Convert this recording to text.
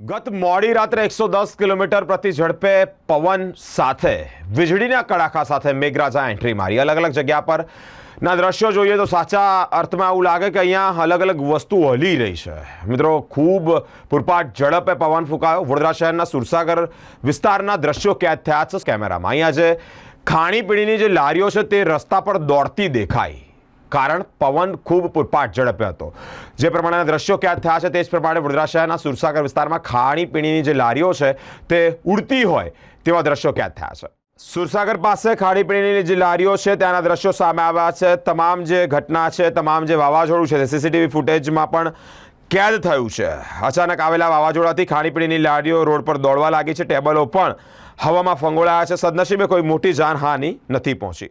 ગત મોડી રાત્રે એકસો દસ કિલોમીટર પ્રતિ ઝડપે પવન સાથે, વીજળીના કડાકા સાથે મેઘરાજા એન્ટ્રી મારી. અલગ અલગ જગ્યા પર ના દ્રશ્યો જોઈએ તો સાચા અર્થમાં એવું લાગે કે અહીંયા અલગ અલગ વસ્તુ હલી રહી છે. મિત્રો, ખૂબ પૂરપાટ ઝડપે પવન ફૂંકાયો. વડોદરા શહેરના સુરસાગર વિસ્તારના દ્રશ્યો કેદ થયા છે કેમેરામાં. અહીંયા જે ખાણીપીણીની જે લારીઓ છે તે રસ્તા પર દોડતી દેખાઈ. કારણ પવન ખૂબ પૂરપાટ ઝડપ્યો હતો. જે પ્રમાણેના દ્રશ્યો ક્યાં થયા છે તે જ પ્રમાણે વડોદરા શહેરના સુરસાગર વિસ્તારમાં ખાણીપીણીની જે લારીઓ છે તે ઉડતી હોય તેવા દ્રશ્યો ક્યાં થયા છે. સુરસાગર પાસે ખાણીપીણીની જે લારીઓ છે ત્યાંના દ્રશ્યો સામે આવ્યા છે. તમામ જે ઘટના છે, તમામ જે વાવાઝોડું છે તે સીસીટીવી ફૂટેજમાં પણ કેદ થયું છે. અચાનક આવેલા વાવાઝોડાથી ખાણીપીણીની લારીઓ રોડ પર દોડવા લાગી છે. ટેબલો પણ હવામાં ફંગોળાયા છે. સદનસીબે કોઈ મોટી જાનહાનિ નથી પહોંચી.